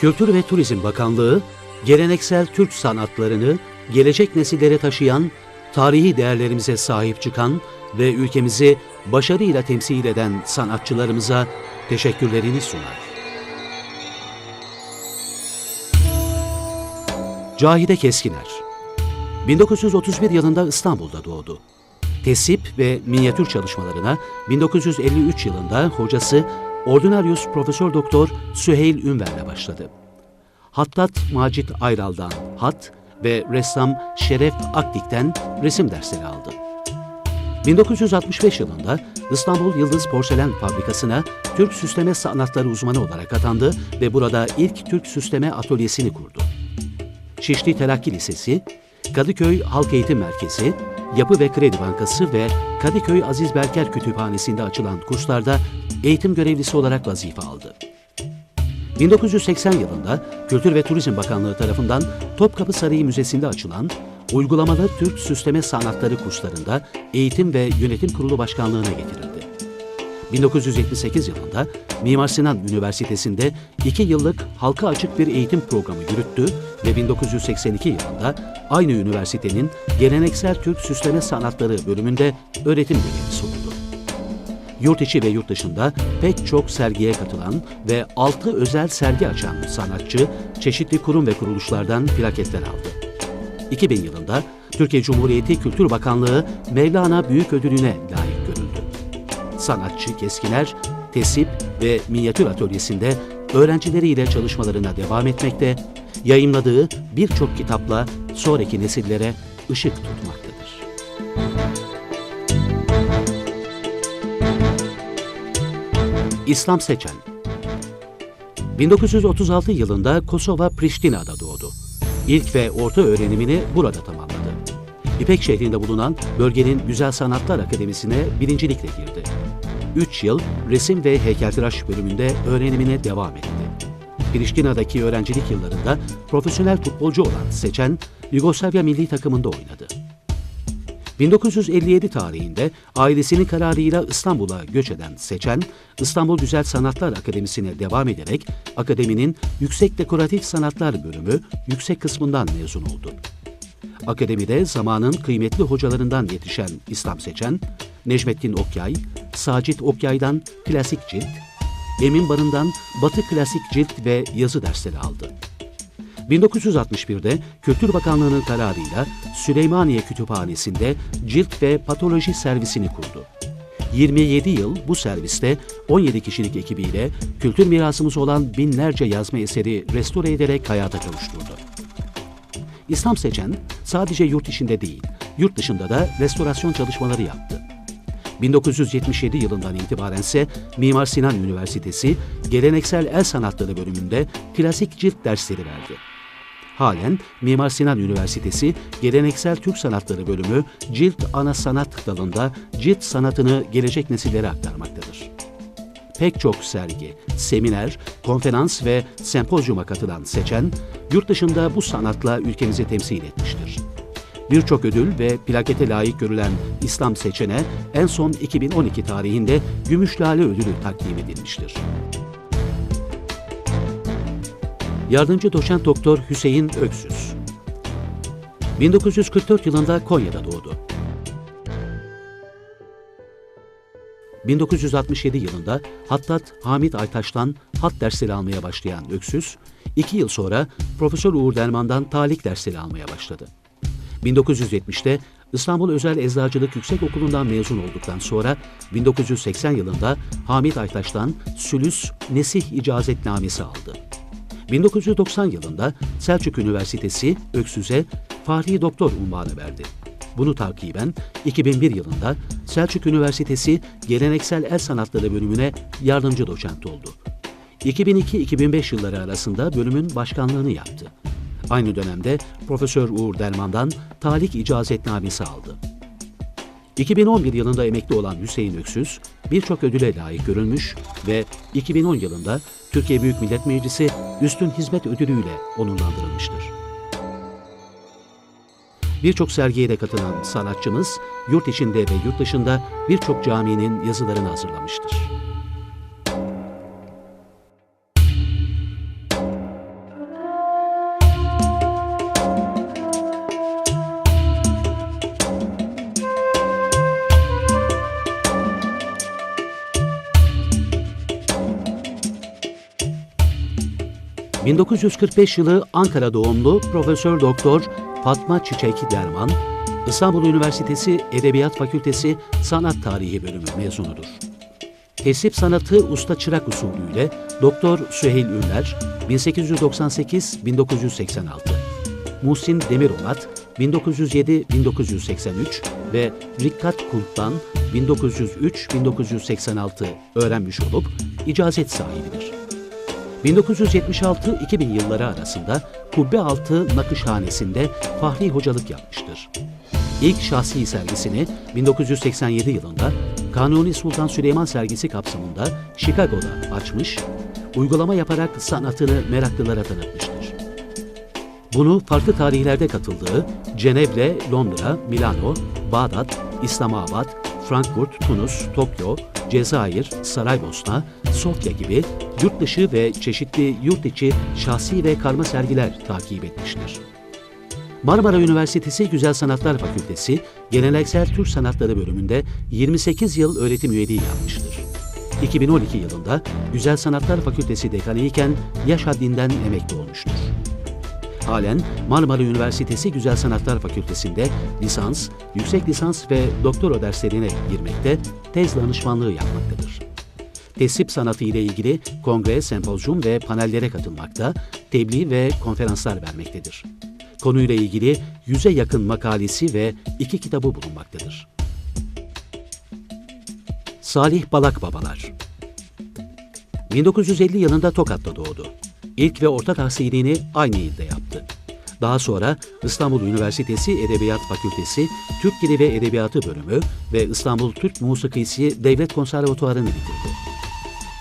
Kültür ve Turizm Bakanlığı, geleneksel Türk sanatlarını gelecek nesillere taşıyan, tarihi değerlerimize sahip çıkan ve ülkemizi başarıyla temsil eden sanatçılarımıza teşekkürlerini sunar. Cahide Keskiner 1931 yılında İstanbul'da doğdu. Tesip ve minyatür çalışmalarına 1953 yılında hocası Ordinarius Profesör Doktor Süheyl Ünver'le başladı. Hattat Macit Ayral'dan hat ve ressam Şeref Akdik'ten resim dersleri aldı. 1965 yılında İstanbul Yıldız Porselen Fabrikası'na Türk Süsleme Sanatları uzmanı olarak atandı ve burada ilk Türk Süsleme Atölyesini kurdu. Şişli Telakki Lisesi, Kadıköy Halk Eğitim Merkezi, Yapı ve Kredi Bankası ve Kadıköy Aziz Berker Kütüphanesi'nde açılan kurslarda eğitim görevlisi olarak vazife aldı. 1980 yılında Kültür ve Turizm Bakanlığı tarafından Topkapı Sarayı Müzesi'nde açılan uygulamalı Türk Süsleme Sanatları kurslarında Eğitim ve Yönetim Kurulu Başkanlığı'na getirildi. 1978 yılında Mimar Sinan Üniversitesi'nde iki yıllık halka açık bir eğitim programı yürüttü ve 1982 yılında aynı üniversitenin Geleneksel Türk Süsleme Sanatları bölümünde öğretim görevlisi oldu. Yurt içi ve yurt dışında pek çok sergiye katılan ve altı özel sergi açan sanatçı çeşitli kurum ve kuruluşlardan plaketler aldı. 2000 yılında Türkiye Cumhuriyeti Kültür Bakanlığı Mevlana Büyük Ödülü'ne layık görüldü. Sanatçı Keskiner, Tesip ve Minyatür Atölyesi'nde öğrencileriyle çalışmalarına devam etmekte, yayımladığı birçok kitapla sonraki nesillere ışık tutmaktadır. İslam Seçen 1936 yılında Kosova Priştina'da doğdu. İlk ve orta öğrenimini burada tamamladı. İpek şehrinde bulunan bölgenin Güzel Sanatlar Akademisi'ne birincilikle girdi. 3 yıl resim ve heykeltıraş bölümünde öğrenimine devam etti. Priştina'daki öğrencilik yıllarında profesyonel futbolcu olan Seçen, Yugoslavya milli takımında oynadı. 1957 tarihinde ailesinin kararıyla İstanbul'a göç eden Seçen, İstanbul Güzel Sanatlar Akademisi'ne devam ederek akademinin Yüksek Dekoratif Sanatlar bölümü yüksek kısmından mezun oldu. Akademide zamanın kıymetli hocalarından yetişen İslam Seçen, Necmettin Okyay, Sacit Okyay'dan klasik cilt, Emin Barın'dan batı klasik cilt ve yazı dersleri aldı. 1961'de Kültür Bakanlığı'nın kararıyla Süleymaniye Kütüphanesi'nde cilt ve patoloji servisini kurdu. 27 yıl bu serviste 17 kişilik ekibiyle kültür mirasımız olan binlerce yazma eseri restore ederek hayata kavuşturdu. İslam Seçen sadece yurt içinde değil, yurt dışında da restorasyon çalışmaları yaptı. 1977 yılından itibaren ise Mimar Sinan Üniversitesi Geleneksel El Sanatları bölümünde klasik cilt dersleri verdi. Halen Mimar Sinan Üniversitesi Geleneksel Türk Sanatları bölümü cilt ana sanat dalında cilt sanatını gelecek nesillere aktarmaktadır. Pek çok sergi, seminer, konferans ve sempozyuma katılan Seçen, yurt dışında bu sanatla ülkemizi temsil etmiştir. Birçok ödül ve plakete layık görülen İslam Seçen'e en son 2012 tarihinde Gümüş Lale Ödülü takdim edilmiştir. Yardımcı doçent doktor Hüseyin Öksüz 1944 yılında Konya'da doğdu. 1967 yılında Hattat Hamit Aytaş'tan hat dersleri almaya başlayan Öksüz, iki yıl sonra Profesör Uğur Derman'dan talik dersleri almaya başladı. 1970'te İstanbul Özel Eczacılık Yüksek Okulu'ndan mezun olduktan sonra 1980 yılında Hamit Aytaş'tan Sülüs Nesih İcazetnamesi aldı. 1990 yılında Selçuk Üniversitesi Öksüz'e Fahri Doktor unvanı verdi. Bunu takiben 2001 yılında Selçuk Üniversitesi Geleneksel El Sanatları bölümüne yardımcı doçent oldu. 2002-2005 yılları arasında bölümün başkanlığını yaptı. Aynı dönemde Profesör Uğur Derman'dan talik icazetnamesi aldı. 2011 yılında emekli olan Hüseyin Öksüz, birçok ödüle layık görülmüş ve 2010 yılında Türkiye Büyük Millet Meclisi Üstün Hizmet Ödülü ile onurlandırılmıştır. Birçok sergiye de katılan sanatçımız, yurt içinde ve yurt dışında birçok caminin yazılarını hazırlamıştır. 1945 yılı Ankara doğumlu Profesör Doktor Fatma Çiçek Derman, İstanbul Üniversitesi Edebiyat Fakültesi Sanat Tarihi Bölümü mezunudur. Tesip sanatı usta çırak usulüyle Doktor Süheyl Ünler 1898-1986, Muhsin Demirolat 1907-1983 ve Rikkat Kunt'tan 1903-1986 öğrenmiş olup icazet sahibidir. 1976-2000 yılları arasında Kubbealtı Nakışhanesi'nde fahri hocalık yapmıştır. İlk şahsi sergisini 1987 yılında Kanuni Sultan Süleyman sergisi kapsamında Chicago'da açmış, uygulama yaparak sanatını meraklılara tanıtmıştır. Bunu farklı tarihlerde katıldığı Cenevre, Londra, Milano, Bağdat, İslamabad, Frankfurt, Tunus, Tokyo, Cezayir, Saraybosna, Sofya gibi yurt dışı ve çeşitli yurt içi şahsi ve karma sergiler takip etmiştir. Marmara Üniversitesi Güzel Sanatlar Fakültesi Geleneksel Türk Sanatları bölümünde 28 yıl öğretim üyeliği yapmıştır. 2012 yılında Güzel Sanatlar Fakültesi dekanı iken yaş haddinden emekli olmuştur. Halen Marmara Üniversitesi Güzel Sanatlar Fakültesi'nde lisans, yüksek lisans ve doktora derslerine girmekte, tez danışmanlığı yapmaktadır. Tesip sanatı ile ilgili kongre, sempozyum ve panellere katılmakta, tebliğ ve konferanslar vermektedir. Konuyla ilgili yüze yakın makalesi ve iki kitabı bulunmaktadır. Salih Balak Babalar 1950 yılında Tokat'ta doğdu. İlk ve orta tahsilini aynı ilde yaptı. Daha sonra İstanbul Üniversitesi Edebiyat Fakültesi Türk Dili ve Edebiyatı bölümü ve İstanbul Türk Musikisi Devlet Konservatuarı'nı bitirdi.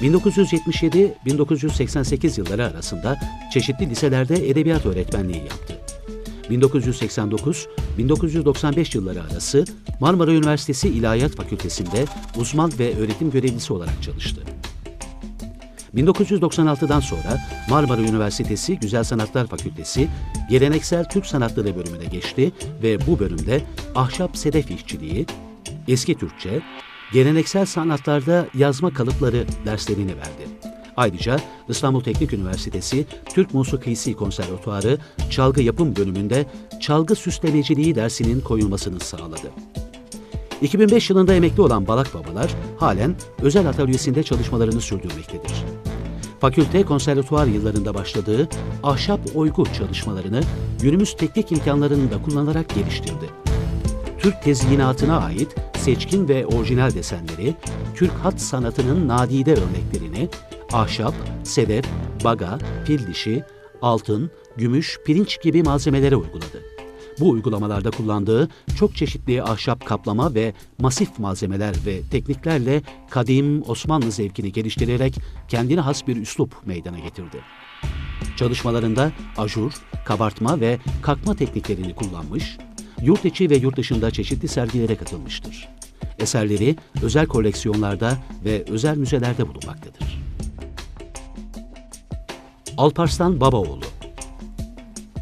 1977-1988 yılları arasında çeşitli liselerde edebiyat öğretmenliği yaptı. 1989-1995 yılları arası Marmara Üniversitesi İlahiyat Fakültesi'nde uzman ve öğretim görevlisi olarak çalıştı. 1996'dan sonra Marmara Üniversitesi Güzel Sanatlar Fakültesi Geleneksel Türk Sanatları bölümüne geçti ve bu bölümde ahşap sedef işçiliği, eski Türkçe, geleneksel sanatlarda yazma kalıpları derslerini verdi. Ayrıca İstanbul Teknik Üniversitesi Türk Musikisi Konservatuarı Çalgı Yapım bölümünde çalgı süslemeciliği dersinin koyulmasını sağladı. 2005 yılında emekli olan Balak Babalar halen özel atölyesinde çalışmalarını sürdürmektedir. Fakülte konservatuvar yıllarında başladığı ahşap oygu çalışmalarını günümüz teknik imkanlarını da kullanarak geliştirdi. Türk tezyinatına ait seçkin ve orijinal desenleri, Türk hat sanatının nadide örneklerini, ahşap, sedef, baga, fil dişi, altın, gümüş, pirinç gibi malzemelere uyguladı. Bu uygulamalarda kullandığı çok çeşitli ahşap kaplama ve masif malzemeler ve tekniklerle kadim Osmanlı zevkini geliştirerek kendine has bir üslup meydana getirdi. Çalışmalarında ajur, kabartma ve kakma tekniklerini kullanmış, yurt içi ve yurt dışında çeşitli sergilere katılmıştır. Eserleri özel koleksiyonlarda ve özel müzelerde bulunmaktadır. Alparslan Babaoğlu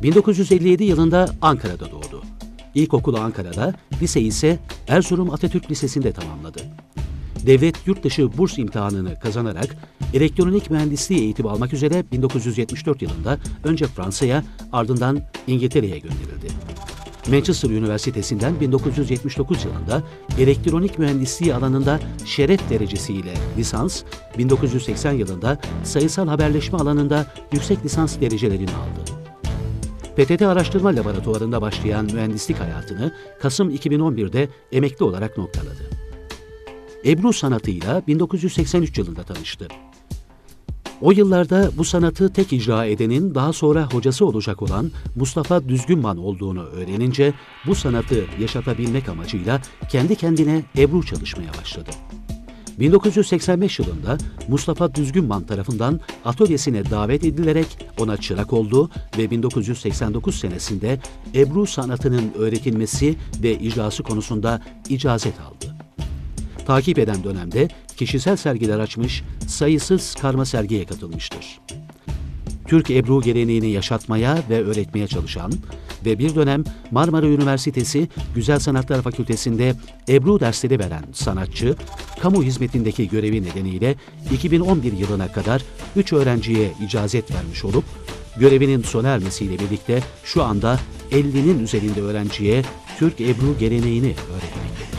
1957 yılında Ankara'da doğdu. İlkokulu Ankara'da, lise ise Erzurum Atatürk Lisesi'nde tamamladı. Devlet yurt dışı burs imtihanını kazanarak elektronik mühendisliği eğitimi almak üzere 1974 yılında önce Fransa'ya ardından İngiltere'ye gönderildi. Manchester Üniversitesi'nden 1979 yılında elektronik mühendisliği alanında şeref derecesiyle lisans, 1980 yılında sayısal haberleşme alanında yüksek lisans derecelerini aldı. PTT Araştırma Laboratuvarı'nda başlayan mühendislik hayatını Kasım 2011'de emekli olarak noktaladı. Ebru sanatıyla 1983 yılında tanıştı. O yıllarda bu sanatı tek icra edenin daha sonra hocası olacak olan Mustafa Düzgünman olduğunu öğrenince bu sanatı yaşatabilmek amacıyla kendi kendine Ebru çalışmaya başladı. 1985 yılında Mustafa Düzgünman tarafından atölyesine davet edilerek ona çırak oldu ve 1989 senesinde Ebru sanatının öğretilmesi ve icrası konusunda icazet aldı. Takip eden dönemde kişisel sergiler açmış, sayısız karma sergiye katılmıştır. Türk Ebru geleneğini yaşatmaya ve öğretmeye çalışan ve bir dönem Marmara Üniversitesi Güzel Sanatlar Fakültesi'nde Ebru dersleri veren sanatçı, kamu hizmetindeki görevi nedeniyle 2011 yılına kadar 3 öğrenciye icazet vermiş olup Görevinin sona ermesiyle birlikte şu anda 50'nin üzerinde öğrenciye Türk Ebru geleneğini öğretmektedir.